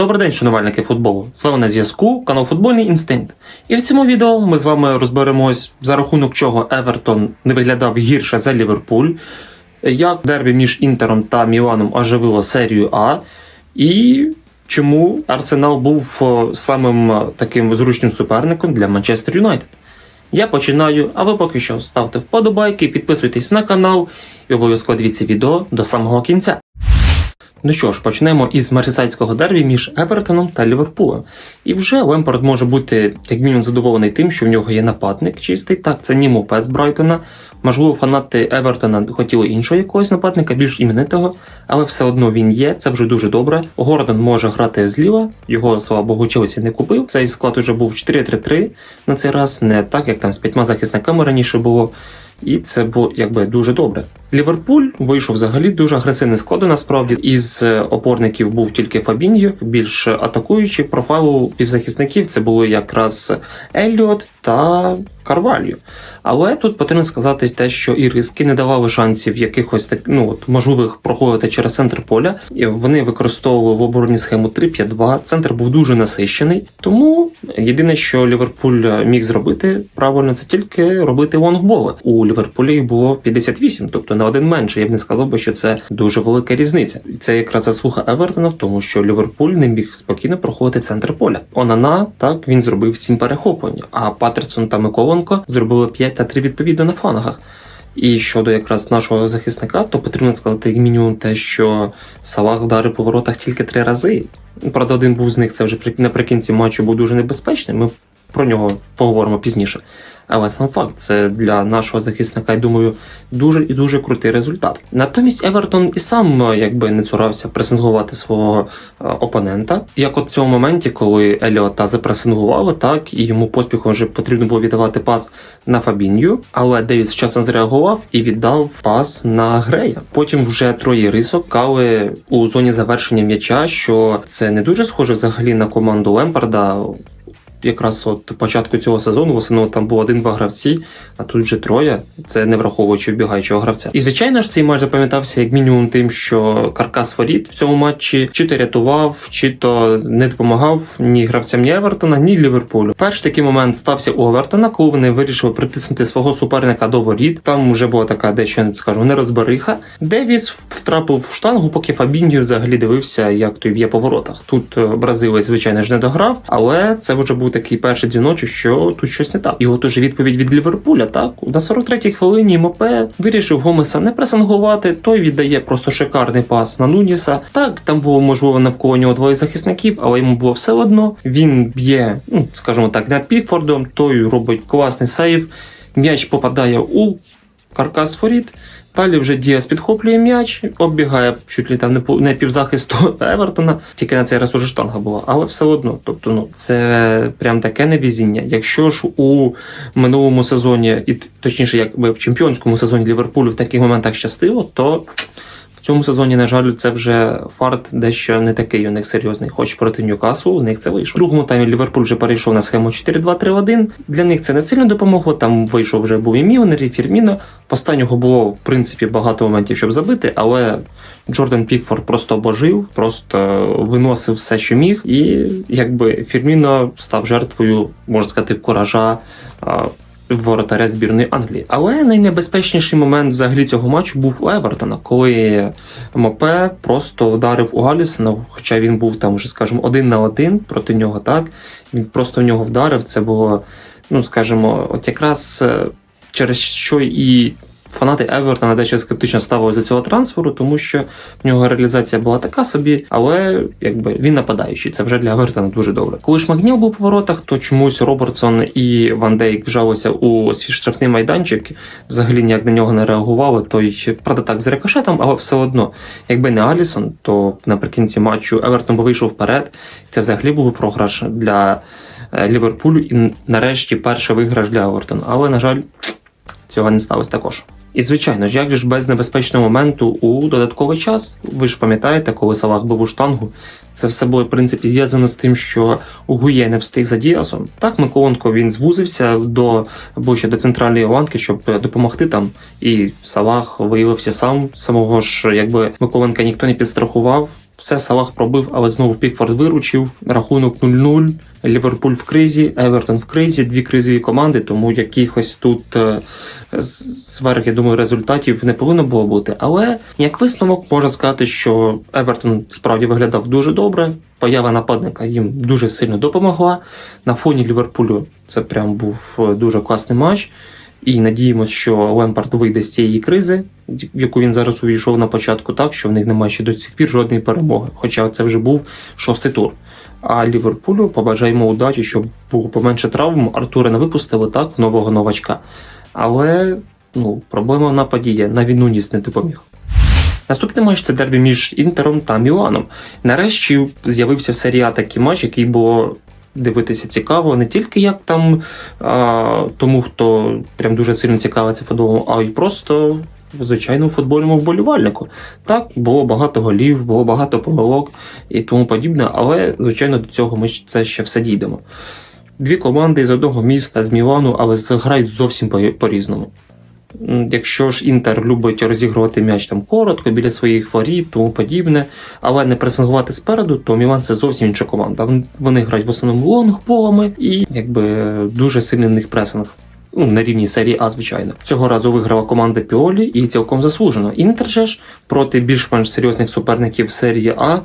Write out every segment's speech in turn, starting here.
Добрий день, шанувальники футболу. З вами на зв'язку канал Футбольний Інстинкт. І в цьому відео ми з вами розберемось, за рахунок чого Евертон не виглядав гірше за Ліверпуль, як дербі між Інтером та Міланом оживило серію А, і чому Арсенал був самим е, таким зручним суперником для Манчестер Юнайтед. Я починаю, а ви поки що ставте вподобайки, підписуйтесь на канал і обов'язково дивіться відео до самого кінця. Ну що ж, почнемо із мерсисайдського дербі між Евертоном та Ліверпулем. І вже Лемпард може бути як мінімум задоволений тим, що в нього є нападник чистий. Так, це Німо Пес Брайтона. Можливо, фанати Евертона хотіли іншого якогось нападника, більш іменитого, але все одно він є. Це вже дуже добре. Гордон може грати зліва, його слава Богу, Челсі не купив. Цей склад уже був 4-3-3 на цей раз, не так як там з п'ятьма захисниками раніше було. І це було якби дуже добре. Ліверпуль вийшов взагалі дуже агресивний складу. Насправді із е, опорників був тільки Фабіньо, більш атакуючий профайлу півзахисників. Це були якраз Елліот та Карвальо. Але тут потрібно сказати те, що і риски не давали шансів якихось так, ну от можливих проходити через центр поля. Вони використовували в обороні схему 3-5-2. Центр був дуже насищений. Тому єдине, що Ліверпуль міг зробити правильно, це тільки робити лонгболи. У Ліверпулі було 58, тобто на один менше. Я б не сказав би, що це дуже велика різниця. Це якраз заслуга Евертона в тому, що Ліверпуль не міг спокійно проходити центр поля. Онана так він зробив сім перехоплень, а Патерсон та Миколенко зробили 5 та 3 відповідно на флангах. І щодо якраз нашого захисника, то потрібно сказати як мінімум те, що Салах вдарив по воротах тільки три рази. Правда, один був з них це вже при- наприкінці матчу був дуже небезпечний. Ми про нього поговоримо пізніше. Але сам факт, це для нашого захисника, я думаю, дуже і дуже крутий результат. Натомість Евертон і сам е, якби не цурався пресингувати свого е, опонента. Як от в цьому моменті, коли Еліота запресингували, так і йому поспіхом вже потрібно було віддавати пас на Фабінью, але Девіс вчасно зреагував і віддав пас на Грея. Потім вже троє рисок кали у зоні завершення м'яча, що це не дуже схоже взагалі на команду Лемпарда. Якраз от початку цього сезону в основному там було один-два гравці, а тут вже троє. Це не враховуючи вбігаючого гравця. І звичайно ж цей матч запам'ятався як мінімум тим, що Каркас Форід в цьому матчі чи то рятував, чи то не допомагав ні гравцям ні Евертона, ні Ліверпулю. Перший такий момент стався у Евертона, коли вони вирішили притиснути свого суперника до воріт. Там вже була така дещо скажу нерозбериха. Девіс втрапив в штангу, поки Фабіньо взагалі дивився, як той б'є по воротах. Тут е, бразилець, звичайно ж, не дограв, але це вже був такий перший дзвіночок, що тут щось не так. І от уже відповідь від Ліверпуля, так на 43-й хвилині Мопе вирішив Гомеса не пресингувати. Той віддає просто шикарний пас на Нуніса. Так, там було можливо навколо нього двоє захисників, але йому було все одно. Він б'є, ну скажімо так, над Пікфордом. Той робить класний сейв. М'яч попадає у каркас Форід. Далі вже Діас підхоплює м'яч, оббігає чуть ли там не півзахисту Евертона, тільки на цей раз уже штанга була, але все одно. Тобто, ну це прям таке невізіння. Якщо ж у минулому сезоні, і точніше, якби в чемпіонському сезоні Ліверпулю в таких моментах щастило, то цьому сезоні, на жаль, це вже фарт дещо не такий у них серйозний. Хоч проти Ньюкасу у них це вийшло. В другому таймі Ліверпуль вже перейшов на схему 4-2-3-1. Для них це не сильно допомогло. Там вийшов вже був і Мілнер, і Фірміно. Останнього було в принципі багато моментів, щоб забити, але Джордан Пікфорд просто обожив, просто виносив все, що міг, і якби Фірміно став жертвою, можна сказати, куража. Воротаря збірної Англії. Але найнебезпечніший момент взагалі цього матчу був у Евертона, коли Мопе просто вдарив у Галісона, хоча він був там, вже скажімо, один на один проти нього, так він просто в нього вдарив. Це було, ну скажімо, от якраз е, через що і фанати Евертона дещо скептично ставилися до цього трансферу, тому що в нього реалізація була така собі, але якби він нападаючий. Це вже для Евертона дуже добре. Коли ж Магніл був у воротах, то чомусь Робертсон і Ван Дейк вжалися у свій штрафний майданчик, взагалі ніяк на нього не реагували. Той правда так з рикошетом, але все одно, якби не Алісон, то наприкінці матчу Евертон би вийшов вперед. Це взагалі був програш для е, Ліверпулю і нарешті перший виграш для Евертона. Але на жаль, цього не сталося також. І звичайно ж, як же ж без небезпечного моменту у додатковий час, ви ж пам'ятаєте, коли Салах був у штангу, це все було в принципі зв'язано з тим, що Гує не встиг за Діасом. Так, Миколенко він звузився до ближче до центральної ланки, щоб допомогти там. І Салах виявився сам самого ж, якби Миколенка ніхто не підстрахував. Все Салах пробив, але знову Пікфорд виручив. Рахунок 0-0. Ліверпуль в кризі, Евертон в кризі, дві кризові команди, тому якихось тут е, з- зверх, я думаю, результатів не повинно було бути. Але як висновок можна сказати, що Евертон справді виглядав дуже добре. Поява нападника їм дуже сильно допомогла. На фоні Ліверпулю це прям був е, дуже класний матч. І надіємося, що Лемпард вийде з цієї кризи, в яку він зараз увійшов на початку, так що в них немає ще до сих пір жодної перемоги. Хоча це вже був шостий тур. А Ліверпулю побажаємо удачі, щоб було поменше травм. Артура не випустили так нового новачка. Але ну, проблема в нападі є. На війну ніс не допоміг. Наступний матч це дербі між Інтером та Міланом. Нарешті з'явився в такий матч, який було дивитися цікаво, не тільки як там а, тому, хто прям дуже сильно цікавиться футболом, а й просто звичайному футбольному вболівальнику. Так, було багато голів, було багато помилок і тому подібне, але звичайно до цього ми це ще все дійдемо. Дві команди з одного міста, з Мілану, але грають зовсім по- по-різному. Якщо ж Інтер любить розігрувати м'яч там коротко, біля своїх воріт, тому подібне, але не пресингувати спереду, то Мілан це зовсім інша команда. Вони грають в основному лонгболами і якби дуже сильний в них пресинг. Ну, на рівні серії А, звичайно. Цього разу виграла команда Піолі і цілком заслужено. Інтер же ж проти більш-менш серйозних суперників серії А,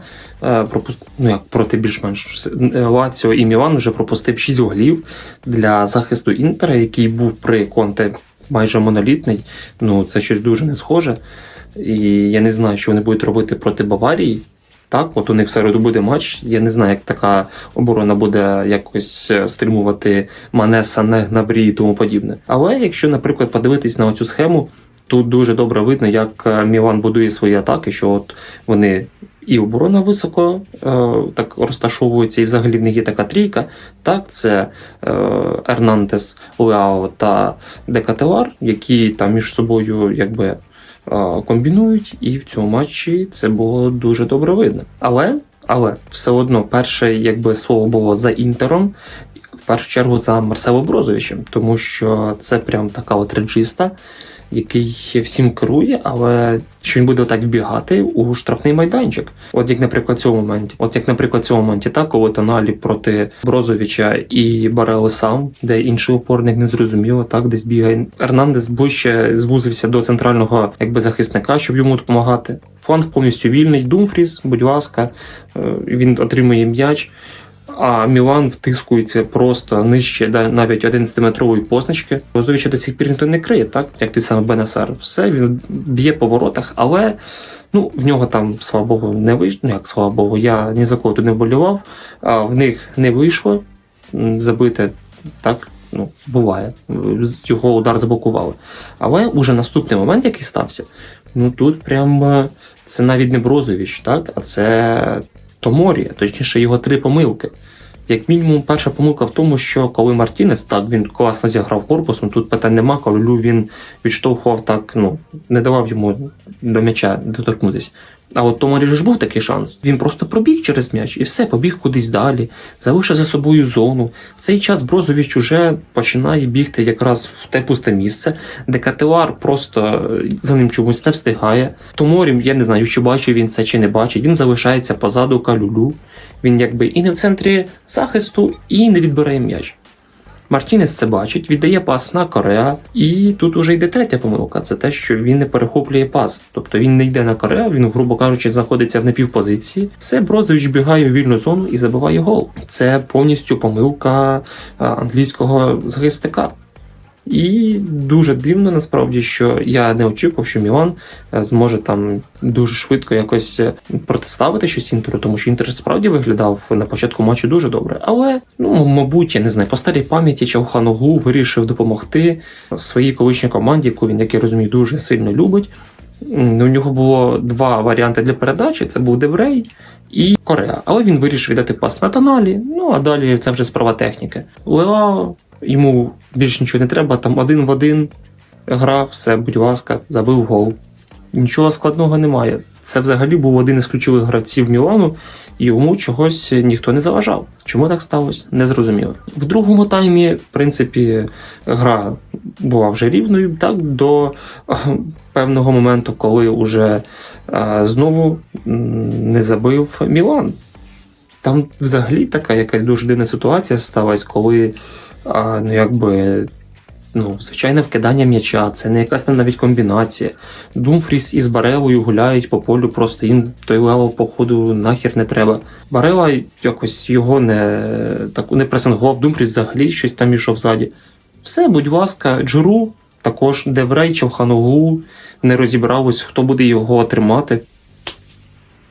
е, пропус... ну як проти більш-менш е, Лаціо і Мілан вже пропустив 6 голів для захисту Інтера, який був при Конте майже монолітний. Ну, це щось дуже не схоже. І я не знаю, що вони будуть робити проти Баварії. Так, от у них в середу буде матч. Я не знаю, як така оборона буде якось е, стримувати Мане, Сане, Гнабрі і тому подібне. Але якщо, наприклад, подивитись на цю схему, тут дуже добре видно, як е, Мілан будує свої атаки, що от вони і оборона високо е, так розташовується, і взагалі в них є така трійка. Так, це е, Ернандес, Леао та Декателар, які там між собою якби е, комбінують, і в цьому матчі це було дуже добре видно. Але, але все одно перше якби слово було за інтером. В першу чергу за Марсело Брозовичем, тому що це прям така от реджиста, який всім керує, але що він буде так вбігати у штрафний майданчик. От як, наприклад, цьому моменті. От як, наприклад, цьому моменті, так, коли Тоналі проти Брозовича і Барели сам, де інший опорник не зрозуміло, так, десь бігає. Ернандес ближче звузився до центрального якби захисника, щоб йому допомагати. Фланг повністю вільний. Думфріс, будь ласка, е, він отримує м'яч. А Мілан втискується просто нижче да, навіть 11-метрової позначки. Розовича до сих пір ніхто не криє, так як той самий Бенесар. Все він б'є по воротах, але ну в нього там, слава Богу, не вийшло. Ну як слава Богу, я ні за кого тут не вболівав. А в них не вийшло забити так. Ну, буває, його удар заблокували. Але уже наступний момент, який стався, ну тут прям е, це навіть не Брозович, так, а це Томорія, точніше його три помилки. Як мінімум, перша помилка в тому, що коли Мартінес так він класно зіграв корпусом, тут питань нема, коли він відштовхував так, ну не давав йому до м'яча доторкнутися. А от Томорі ж був такий шанс. Він просто пробіг через м'яч і все, побіг кудись далі, залишив за собою зону. В цей час Брозович уже починає бігти якраз в те пусте місце, де Катеуар просто е, за ним чомусь не встигає. Томорі, я не знаю, чи бачив він це чи не бачить. Він залишається позаду калюлю. Він якби і не в центрі захисту, і не відбирає м'яч. Мартінес це бачить, віддає пас на Кореа, і тут уже йде третя помилка. Це те, що він не перехоплює пас. Тобто він не йде на Кореа, він, грубо кажучи, знаходиться в напівпозиції. Все, Брозович бігає в вільну зону і забиває гол. Це повністю помилка англійського захисника. І дуже дивно насправді, що я не очікував, що Мілан е, зможе там дуже швидко якось е, протиставити щось інтеру, тому що інтер справді виглядав на початку матчу дуже добре. Але ну мабуть, я не знаю, по старій пам'яті Чауханоглу вирішив допомогти своїй колишній команді, яку він, як я розумію, дуже сильно любить. У нього було два варіанти для передачі: це був Деврей і Кореа. Але він вирішив віддати пас на тоналі. Ну а далі це вже справа техніки. Леао йому більше нічого не треба, там один в один гра, все, будь ласка, забив гол. Нічого складного немає. Це взагалі був один із ключових гравців Мілану, і йому чогось ніхто не заважав. Чому так сталося? Не зрозуміло. В другому таймі, в принципі, гра була вже рівною, так до е, певного моменту, коли уже е, знову не забив Мілан. Там взагалі така якась дуже дивна ситуація сталася, коли а, ну, якби, ну, звичайне вкидання м'яча, це не якась там навіть комбінація. Думфріс із Барелою гуляють по полю, просто їм той левел, походу, нахер не треба. Барела якось його не, таку не пресингував, Думфріс взагалі щось там ішов ззаді. Все, будь ласка, Джуру, також Деврей, Чалханоглу, не розібралось, хто буде його тримати.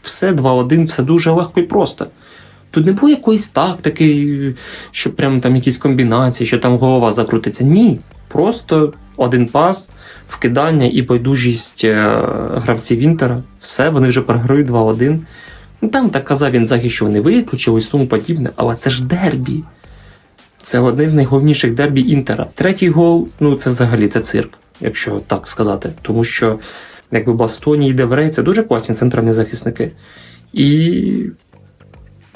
Все 2-1, все дуже легко і просто. Тут не було якоїсь тактики, що прям там якісь комбінації, що там голова закрутиться. Ні. Просто один пас, вкидання і байдужість е, гравців Інтера. Все, вони вже програють 2-1. Ну, Там так казав він захист, що вони виключились, тому подібне, але це ж дербі. Це одне з найголовніших дербі Інтера. Третій гол, ну це взагалі це цирк, якщо так сказати. Тому що, якби Бастоні і Деврей, це дуже класні центральні захисники. І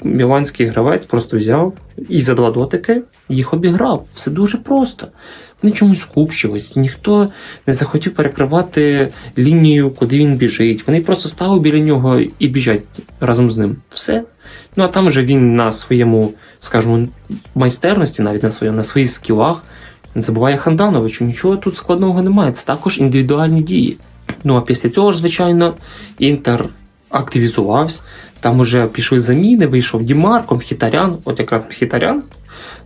міланський гравець просто взяв і за два дотики їх обіграв. Все дуже просто. Вони чомусь скупчились, ніхто не захотів перекривати лінію, куди він біжить. Вони просто стали біля нього і біжать разом з ним. Все. Ну а там вже він на своєму, скажімо, майстерності, навіть на своєму, на своїх скілах, забуває Хандановичу. Нічого тут складного немає. Це також індивідуальні дії. Ну а після цього ж, звичайно, Інтер активізувався. Там уже пішли заміни, вийшов Дімарко, Мхітарян, от якраз Мхітарян,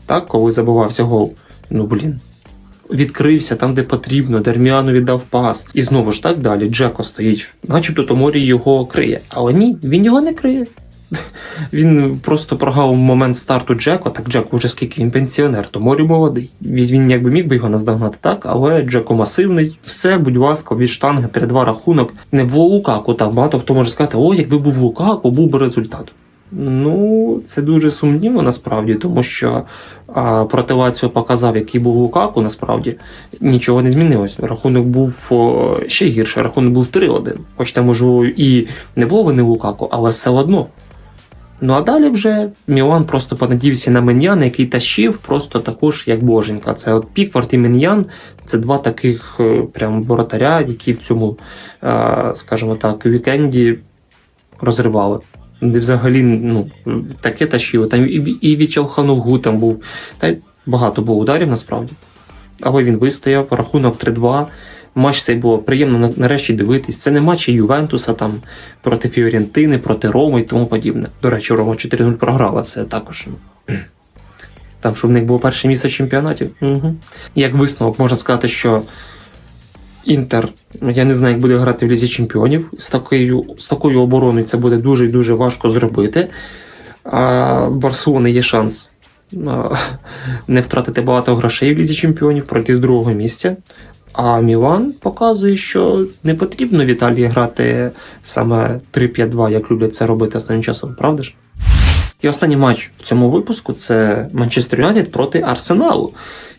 так, коли забувався гол. Ну блін. Відкрився там, де потрібно, Дерміану віддав пас. І знову ж так далі. Джеко стоїть, начебто Томорі його криє. Але ні, він його не криє. Він просто прогав момент старту Джеко. Так Джеко вже скільки він пенсіонер, Томорі молодий. Він, він якби міг би його наздогнати так, але Джеко масивний. Все, будь ласка, від штанги 3-2 рахунок. Не було Лукаку. Там багато хто може сказати, о, якби був Лукаку, був би результат. Ну, це дуже сумнівно насправді, тому що а, проти Лаціо показав, який був Лукаку, насправді нічого не змінилось. Рахунок був о, ще гірше, рахунок був 3-1. Хоч там, можливо, і не було вини Лукаку, але все одно. Ну а далі вже Мілан просто понадівся на Меньяна, який тащив просто також як боженька. Це от Піквард і Меньян це два таких е, прям воротаря, які в цьому, е, скажімо так, вікенді розривали. Де взагалі ну, таке тащило. Там і, і від там був. Та й багато було ударів насправді. Але він вистояв, рахунок 3-2. Матч цей було приємно нарешті дивитись. Це не матчі Ювентуса там проти Фіорентини, проти Роми і тому подібне. До речі, Рома 4-0 програла. Це також. ну, Там, що в них було перше місце в чемпіонаті. Угу. Як висновок, можна сказати, що Інтер, я не знаю, як буде грати в Лізі Чемпіонів. З такою, з такою обороною це буде дуже і дуже важко зробити. А Барселони є шанс не втратити багато грошей в Лізі Чемпіонів, пройти з другого місця. А Мілан показує, що не потрібно в Італії грати саме 3-5-2, як люблять це робити останнім часом, правда ж? І останній матч в цьому випуску це Манчестер Юнайтед проти Арсеналу.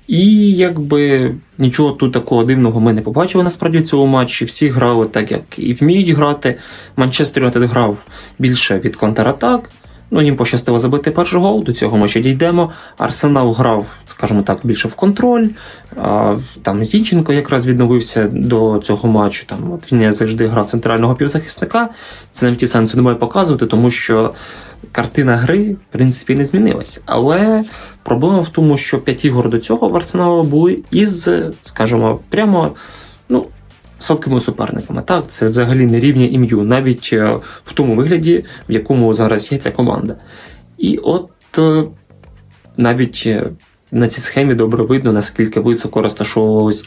І якби нічого тут такого дивного ми не побачили насправді в цьому матчі. Всі грали так, як і вміють грати. Манчестер Юнайтед грав більше від контратак. Ну, їм пощастило забити перший гол, до цього ми ще дійдемо. Арсенал грав, скажімо так, більше в контроль. А, там Зінченко якраз відновився до цього матчу. Там от він завжди грав центрального півзахисника. Це навіть і сенсу немає показувати, тому що картина гри, в принципі, не змінилася. Але проблема в тому, що п'ять ігор до цього в Арсеналу були із, скажімо, прямо слабкими суперниками. Так, це взагалі не рівня ім'ю, навіть е, в тому вигляді, в якому зараз є ця команда. І от е, навіть е, на цій схемі добре видно, наскільки високо розташовувалась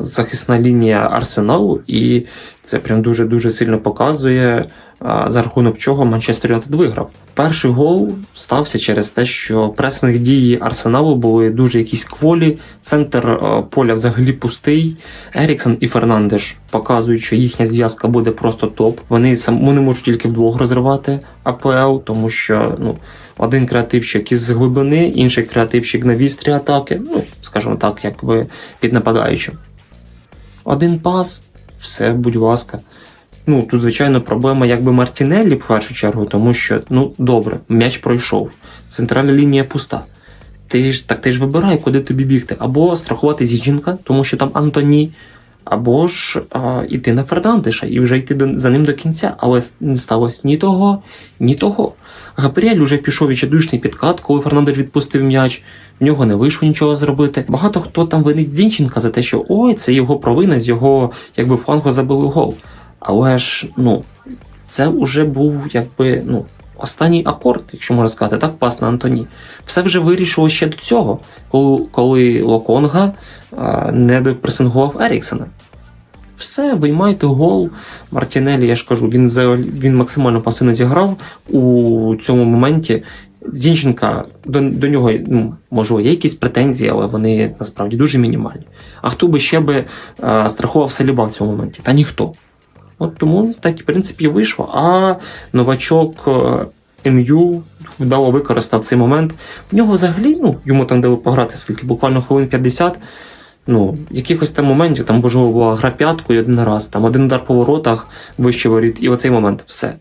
захисна лінія арсеналу, і це прям дуже дуже сильно показує, а, за рахунок чого Манчестер Юнайтед виграв. Перший гол стався через те, що пресних дії арсеналу були дуже якісь кволі. Центр а, поля взагалі пустий. Еріксон і Фернандеш показують, що їхня зв'язка буде просто топ. Вони сам вони можуть тільки вдвох розривати АПЛ, тому що ну. Один креативщик із глибини, інший креативщик на вістрі атаки, ну, скажімо так, якби під нападаючим. Один пас, все, будь ласка. Ну, тут, звичайно, проблема якби Мартінеллі в першу чергу, тому що, ну, добре, м'яч пройшов, центральна лінія пуста. Ти ж так ти ж вибирай, куди тобі бігти. Або страхувати Зідженка, тому що там Антоні, або ж а, іти на Фернандеша і вже йти до, за ним до кінця. Але не сталося ні того, ні того. Габріель уже пішов відчайдушний підкат, коли Фернандеш відпустив м'яч, в нього не вийшло нічого зробити. Багато хто там винить Зінченка за те, що ой, це його провина, з його якби флангу забили гол. Але ж, ну, це вже був якби, ну, останній акорд, якщо можна сказати, так, пас на Антоні. Все вже вирішило ще до цього, коли, коли Локонга а, не допресингував Еріксена. Все, виймайте гол. Мартінелі, я ж кажу, він взагалі він максимально пасивно зіграв у цьому моменті. Зінченка до, до нього, ну, можливо, є якісь претензії, але вони насправді дуже мінімальні. А хто би ще би а, страхував Саліба в цьому моменті? Та ніхто. От тому так, в принципі, вийшло. А новачок е, МЮ вдало використав цей момент. В нього взагалі, ну, йому там дали пограти скільки, буквально хвилин 50. Ну, якихось там моментів, там можливо була гра п'яткою один раз, там один удар по воротах, вище воріт, і оцей момент все.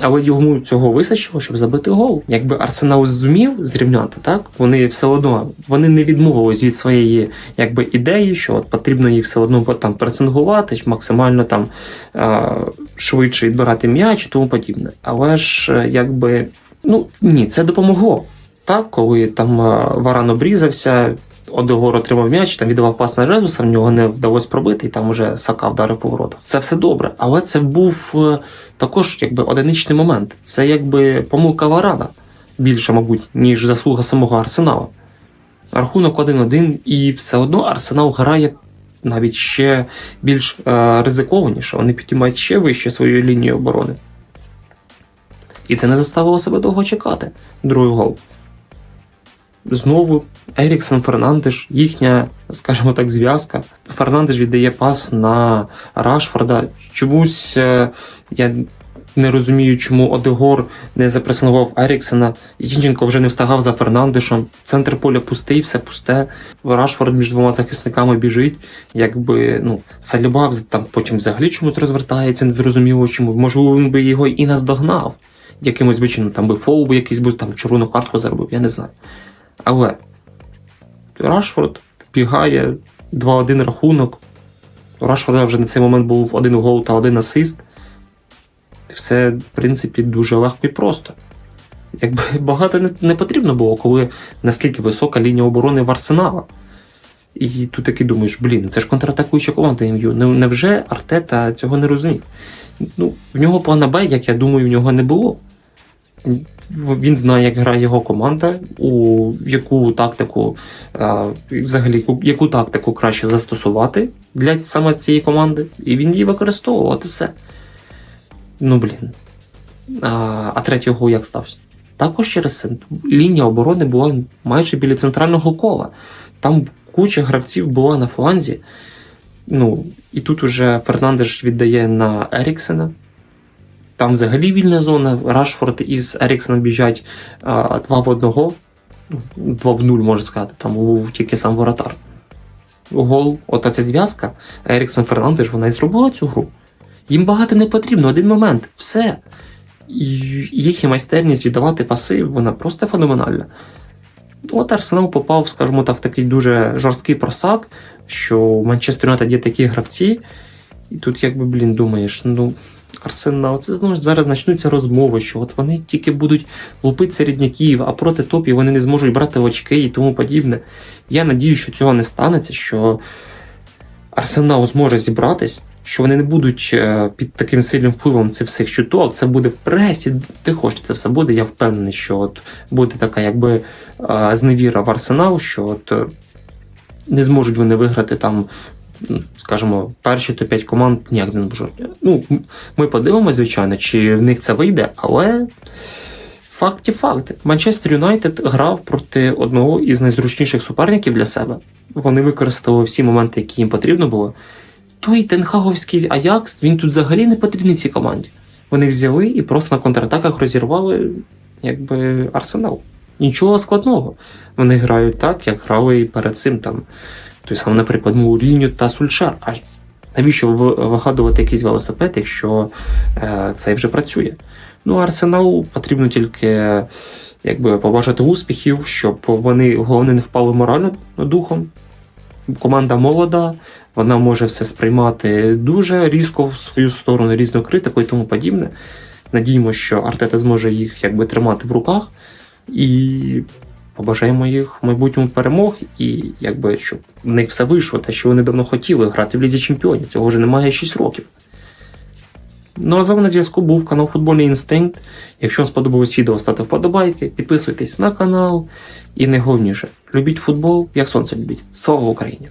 Але йому цього вистачило, щоб забити гол. Якби Арсенал зумів зрівняти, так вони все одно вони не відмовились від своєї якби ідеї, що от потрібно їх все одно там пресингувати, максимально там швидше відбирати м'яч і тому подібне. Але ж якби ну ні, це допомогло. Так, коли там Варан обрізався, Одегор отримав м'яч, там віддавав пас на Жезуса, в нього не вдалося пробити, і там уже Сака вдарив поворотах. Це все добре, але це був е, також якби одиничний момент. Це якби помилка Варана більше, мабуть, ніж заслуга самого Арсенала. Рахунок 1-1, і все одно Арсенал грає навіть ще більш е, ризикованіше. Вони підіймають ще вище свою лінію оборони. І це не заставило себе довго чекати. Другий гол. Знову Еріксон Фернандеш, їхня, скажімо так, зв'язка. Фернандеш віддає пас на Рашфорда. Чомусь е, я не розумію, чому Одегор не запресингував Еріксона. Зінченко вже не встигав за Фернандешем. Центр поля пустий, все пусте. Рашфорд між двома захисниками біжить. Якби ну, Саліба там потім взагалі чомусь розвертається, незрозуміло чому. Можливо, він би його і наздогнав. Якимось чином, там би фол би якийсь був, там червону картку заробив, я не знаю. Але Рашфорд вбігає 2-1 рахунок. У Рашфорда вже на цей момент був один гол та один асист. Все, в принципі, дуже легко і просто. Якби багато не, потрібно було, коли наскільки висока лінія оборони в Арсенала. І тут таки думаєш, блін, це ж контратакуюча команда МЮ. Невже Артета цього не розумів? Ну, в нього плана Б, як я думаю, в нього не було. Він знає, як грає його команда, у яку тактику, е, взагалі, яку- тактику краще застосувати для саме цієї команди, і він її і все. Ну блін. А, а третій гол як стався? Також через лінія оборони була майже біля центрального кола. Там куча гравців була на фланзі. Ну, і тут уже Фернандеш віддає на Еріксена. Там взагалі вільна зона. Рашфорд із Еріксеном біжать а, 2 в 1, 2 в 0, можна сказати. Там був тільки сам воротар. Гол, ота зв'язка, Еріксен Фернандеш, вона і зробила цю гру. Їм багато не потрібно, один момент, все. І їхня майстерність віддавати паси, вона просто феноменальна. От Арсенал попав, скажімо так, в такий дуже жорсткий просак, що у Манчестер Юнайтед є такі гравці, і тут, якби, блін, думаєш, ну. Арсенал, це знову ж зараз почнуться розмови, що от вони тільки будуть лупити середняків, а проти топів вони не зможуть брати очки і тому подібне. Я надію, що цього не станеться, що Арсенал зможе зібратись, що вони не будуть е, під таким сильним впливом цих всіх чуток. Це буде в пресі, де хочеш, це все буде. Я впевнений, що от буде така, якби е, зневіра в Арсенал, що от е, не зможуть вони виграти там. Скажімо, перші топ-5 команд ніяк не зможуть. Ну, ми подивимося, звичайно, чи в них це вийде, але факт є факт. Манчестер Юнайтед грав проти одного із найзручніших суперників для себе. Вони використали всі моменти, які їм потрібно було. Той Тенхаговський Аякс, він тут взагалі не потрібний цій команді. Вони взяли і просто на контратаках розірвали якби арсенал. Нічого складного. Вони грають так, як грали і перед цим там. Той сам, наприклад, Муріньо та Сульшар. А Навіщо вигадувати якийсь велосипед, якщо е, це вже працює? Ну, Арсеналу потрібно тільки якби, побажати успіхів, щоб вони головне не впали морально духом. Команда молода, вона може все сприймати дуже різко в свою сторону, різну критику і тому подібне. Надіємо, що Артета зможе їх якби тримати в руках і побажаємо їх в майбутньому перемог, і якби щоб в них все вийшло, те, що вони давно хотіли грати в Лізі Чемпіонів. Цього вже немає 6 років. Ну а з вами на зв'язку був канал Футбольний Інстинкт. Якщо вам сподобалось відео, ставте вподобайки, підписуйтесь на канал. І найголовніше, любіть футбол, як сонце любіть. Слава Україні!